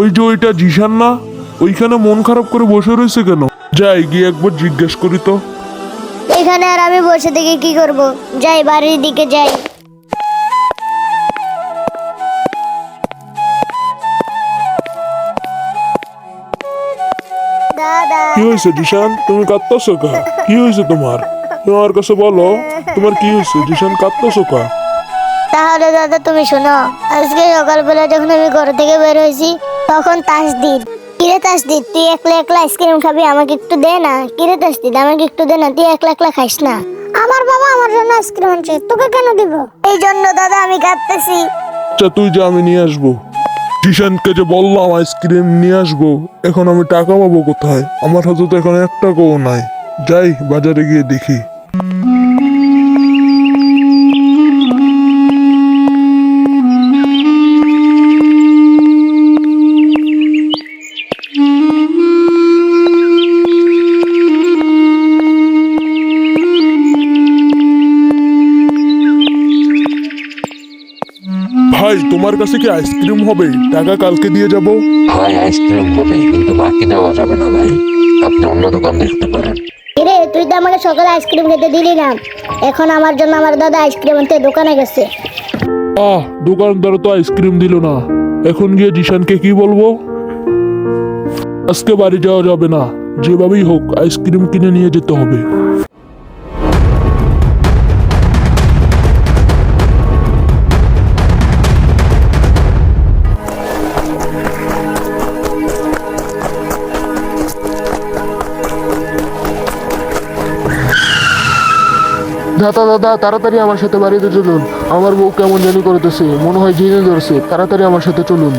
ওই যে ওইটা জিশান না ওইখানে মন খারাপ করে বসে রয়েছে কেন? যাই গিয়ে একবার জিজ্ঞেস করি তো। এখানে আর আমি বসে থেকে কি করব? যাই বাড়ির দিকে যাই। দাদা। কি হয়েছে জিশান? তুমি কাঁদতেছো কা কি হয়েছে তোমার? তুমি আমার কাছে বলো তোমার কি হয়েছে? জিশান কাঁদতেছো কা তাহলে দাদা তুমি শোনো আজকে সকালবেলা যখন আমি ঘর থেকে বের হয়েছি তখন তাসদিদ কিরে তাসদিদ তুই একলা একলা আইসক্রিম খাবি? আমাকে একটু দে না। কিরে তাসদিদ আমাকে একটু দে না। তুই একলা একলা খাইস না। আমার বাবা আমার জন্য আইসক্রিম আনছে। তোকে কেন দিব? এই জন্য দাদা আমি কাঁদতেছি। আচ্ছা তুই যা আমি নিয়ে আসব। জিশানকে যে বললাম আইসক্রিম নিয়ে আসব এখন আমি টাকা পাবো কোথায়? আমার হাতে তো এখন এক টাকাও নাই। যাই বাজারে গিয়ে দেখি। ভাই তোমার কাছে কি আইসক্রিম হবে? টাকা কালকে দিয়ে যাব। ভাই আইসক্রিম হবে কিন্তু বাকি দেওয়া যাবে না ভাই। আপনি অন্য দোকান দেখতে পারেন। কিরে তুই তো আমাকে সকালে আইসক্রিম খেতে দিলি না। এখন আমার জন্য আমার দাদা আইসক্রিম আনতে দোকানে গেছে। আহ দোকানদার তো আইসক্রিম দিল না। এখন গিয়ে জিশানকে কি বলব? আজকে বাড়ি যাওয়া যাবে না। যেভাবেই হোক আইসক্রিম কিনে নিয়ে যেতে হবে। দাদা দাদা, তাড়াতাড়ি আমার সাথে বাড়িতে চলুন। আমার বউ কেমন জানি করতেছে, মনে হয় জিনে ধরছে। তাড়াতাড়ি আমার সাথে চলুন।